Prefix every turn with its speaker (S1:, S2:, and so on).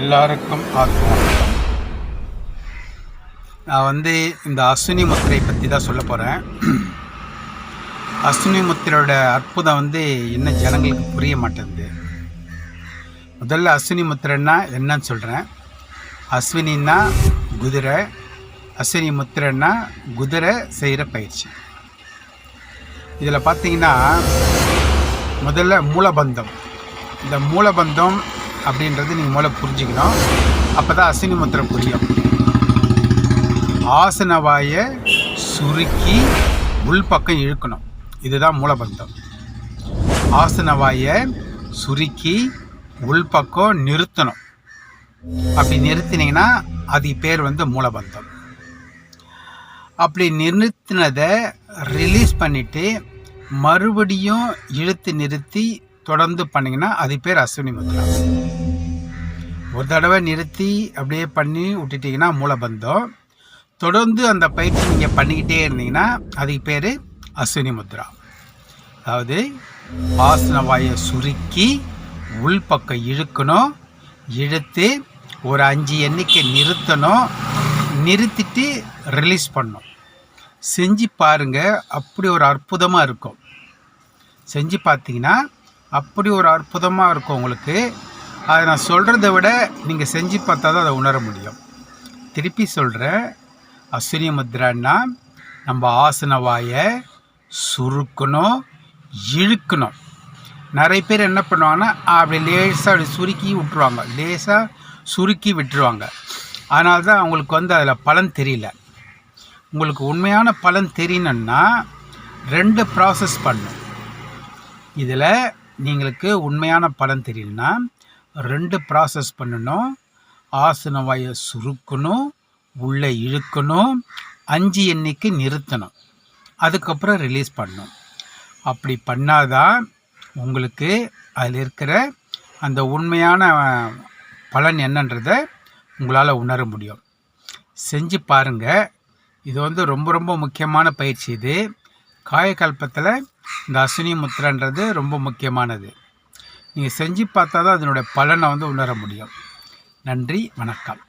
S1: எல்லாருக்கும் ஆத்மா நான் வந்து இந்த அஸ்வினி முத்திரை பற்றி தான் சொல்ல போகிறேன் அஸ்வினி முத்திரையோட அற்புதம் வந்து இன்னும் ஜனங்களுக்கு புரிய மாட்டேங்குது. முதல்ல அஸ்வினி முத்திரைன்னா என்னன்னு சொல்கிறேன் அஸ்வினின்னா குதிரை அஸ்வினி முத்திரைன்னா குதிரை செய்கிற பயிற்சி. இதில் பார்த்தீங்கன்னா முதல்ல மூலபந்தம். இந்த மூலபந்தம் அப்படின்றது நீங்கள் முதல்ல புரிஞ்சுக்கணும். அப்போ தான் அஸ்வினி மந்திரம் புரியும். ஆசனவாயை சுருக்கி உள்பக்கம் இழுக்கணும். இதுதான் மூலபந்தம். ஆசனவாயை சுருக்கி உள்பக்கம் நிறுத்தணும். அப்படி நிறுத்தினீங்கன்னா அது பேர் வந்து மூலபந்தம். அப்படி நிறுத்தினதை ரிலீஸ் பண்ணிவிட்டு மறுபடியும் இழுத்து நிறுத்தி தொடர்ந்து பண்ணிங்கன்னா அது பேர் அஸ்வினி முத்ரா. ஒரு தடவை நிறுத்தி அப்படியே பண்ணி விட்டுட்டிங்கன்னா மூலபந்தம். தொடர்ந்து அந்த பயிற்சி நீங்கள் பண்ணிக்கிட்டே இருந்தீங்கன்னா அதுக்கு பேர் அஸ்வினி முத்ரா. அதாவது பாசன வாயை சுருக்கி உள்பக்கம் இழுக்கணும். இழுத்து ஒரு அஞ்சு எண்ணிக்கை நிறுத்தணும். நிறுத்திட்டு ரிலீஸ் பண்ணும் செஞ்சு பாருங்கள் அப்படி ஒரு அற்புதமாக இருக்கும். செஞ்சு பார்த்தீங்கன்னா அப்படி ஒரு அற்புதமாக இருக்கும் உங்களுக்கு. அதை நான் சொல்கிறத விட நீங்கள் செஞ்சு பார்த்தா தான் அதை உணர முடியும். திருப்பி சொல்கிறேன் அஸ்வினி முத்ரான்னா நம்ம ஆசன வாயை சுருக்கணும் இழுக்கணும். நிறைய பேர் என்ன பண்ணுவாங்கன்னா அப்படி லேசாக அப்படி சுருக்கி விட்டுருவாங்க. லேசாக சுருக்கி விட்டுருவாங்க. அதனால தான் அவங்களுக்கு வந்து அதில் பலன் தெரியல. உங்களுக்கு உண்மையான பலன் தெரியணுன்னா ரெண்டு ப்ராசஸ் பண்ணும். இதில் நீங்களுக்கு உண்மையான பலன் தெரியலனா ரெண்டு ப்ராசஸ் பண்ணணும். ஆசன வாயை சுருக்கணும் உள்ளே இழுக்கணும் அஞ்சு எண்ணிக்கை நிறுத்தணும். அதுக்கப்புறம் ரிலீஸ் பண்ணணும். அப்படி பண்ணாதான் உங்களுக்கு அதில் இருக்கிற அந்த உண்மையான பலன் என்னன்றதை உங்களால் உணர முடியும். செஞ்சு பாருங்கள் இது வந்து ரொம்ப ரொம்ப முக்கியமான பயிற்சி இது. காயக்கல்பத்தில் இந்த அஸ்வினி முத்திரன்றது ரொம்ப முக்கியமானது. நீங்கள் செஞ்சு பார்த்தா தான் அதனுடைய பலனை வந்து உணர முடியும். நன்றி வணக்கம்.